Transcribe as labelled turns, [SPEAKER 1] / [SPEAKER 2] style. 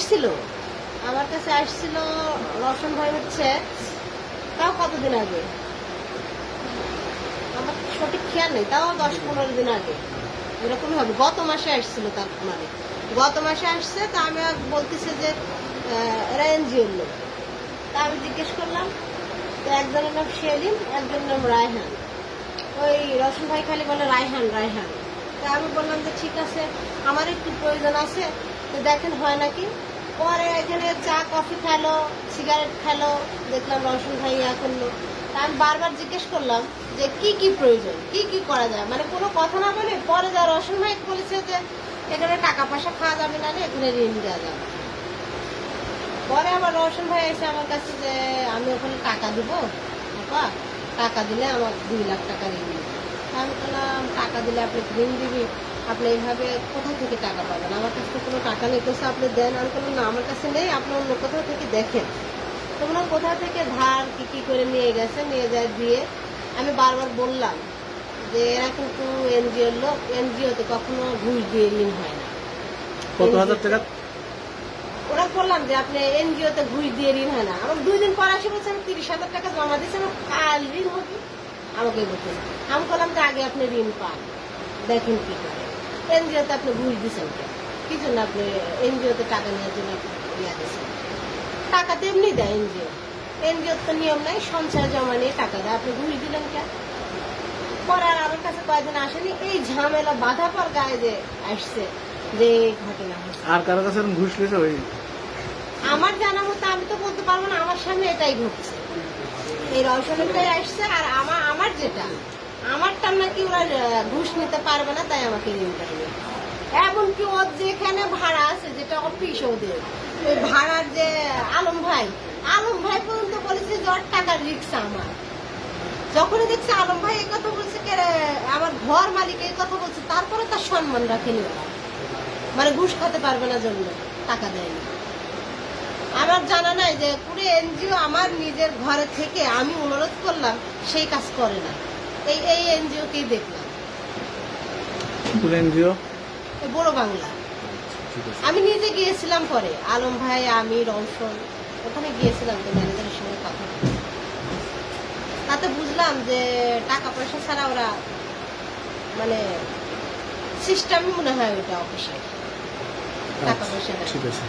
[SPEAKER 1] আসছিল? আমার কাছে আসছিল, রওশন ভাই হচ্ছে, তাও কতদিন আগে? আমার সঠিক খেয়াল নেই, তাও দশ পনেরো দিন আগে। এরকমই হবে, গত মাসে আসছিল তার মানে। গত মাসে আসছে, তা আমি বলতেছে যে এরা এনজিওর লোক। তা আমি জিজ্ঞেস করলাম, তো একজনের নাম সেলিম, একজনের নাম রায়হান। ওই রসুন ভাই খালি বলে, রায়হান রায়হান। তা আমি বললাম যে, ঠিক আছে, আমার একটু প্রয়োজন আছে। তো দেখেন, হয় নাকি? পরে এখানে চা, কফি খেলো, সিগারেট খেলো, দেখলাম রসুন ভাই ইয়া করল তা আমি বারবার জিজ্ঞেস করলাম যে কি কি প্রয়োজন? কি কি করা যায়? মানে কোনো কথা না বলে পরে যা রসুন ভাই বলেছে যে এখানে টাকা পয়সা খাওয়া যাবে না এখানে ঋণ দেওয়া যাবে। পরে আমার রওশন ভাই এসে আমার কাছে যে, আমি ওখানে টাকা দিব বাবা টাকা দিলে আমার দুই লাখ টাকা ঋণ দিবে আমি বললাম, টাকা দিলে আপনি ঋণ দিবি? আপনি এইভাবে কোথা থেকে টাকা পাবেন? আমার কাছে কোনো টাকা নেই কোথাও আপনি দেন আমি বললাম না আমার কাছে নেই আপনি অন্য কোথাও থেকে দেখেন। তোমরা কোথা থেকে ধার কি কি করে নিয়ে গেছে নিয়ে যায় দিয়ে আমি বারবার বললাম যে এরা কিন্তু এনজিওর লোক এনজিওতে কখনো ঘুষ দিয়ে ঋণ হয় না।
[SPEAKER 2] কত হাজার টাকা?
[SPEAKER 1] ওরা বললাম যে আপনি এনজিও তে ঘুষ দিয়ে ঋণ হয় না। আমার দুই দিন পর আসে বলছে আমি তিরিশ হাজার টাকা জমা দিয়েছি আমার কাল ঋণ হবে। আমাকে বলছে আমি বললাম যে আগে আপনি ঋণ পান দেখেন কি করে। এনজিও তে আপনি ঘুষ দিচ্ছেন কি জন্য আপনি এনজিও তে টাকা নেওয়ার জন্য ইয়া দিয়েছেন টাকা তো এমনি দেয় এনজিও। এনজিও তো নিয়ম নাই সঞ্চয় জমা নিয়ে টাকা দেয়। আপনি ঘুষ দিলেন কেন? পরে আর আমার কাছে কয়েকদিন আসেনি এই ঝামেলা বাধা পর গায়ে যে আসছে যে ঘটনা
[SPEAKER 2] আর কারও কাছে ঘুষ লেছে ওই?
[SPEAKER 1] আমার জানা মতো আমি তো বলতে পারব না আমার সামনে এটাই ঘটছে এই রওশনটাই আসছে আর আমার আমার যেটা আমারটা নাকি ওরা ঘুষ নিতে পারবে না, তাই আমাকে ঋণ দেয়নি এমনকি ওর যেখানে ভাড়া আছে, যেটা অফিস ওদের ওই ভাড়ার যে আলম ভাই আলম ভাই পর্যন্ত বলেছে যে ওর টাকার রিক্সা আমার। যখনই দেখছে আলম ভাই এই কথা বলছে, কে আমার ঘর মালিক এই কথা বলছে, তারপরে তার সম্মান রাখেনি মানে ঘুষ খেতে পারবে না জন্য, টাকা দেয়নি আমার জানা নাই যে পুরো এনজিও আমার নিজের ঘরে থেকে আমি অনুরোধ করলাম, সেই কাজ করে না। এই এই এনজিও কেই দেখলাম।
[SPEAKER 2] কোন এনজিও?
[SPEAKER 1] বড় বাংলা। আমি নিজে গিয়েছিলাম পরে। আলম ভাই আমি রৌশন ওখানে গিয়েছিলাম তো ম্যানেজারের সঙ্গে কথা তাতে বুঝলাম যে টাকা পয়সা ছাড়া ওরা মানে সিস্টেমই মনে হয় ওইটা অফিসে টাকা পয়সা
[SPEAKER 2] ঠিক আছে।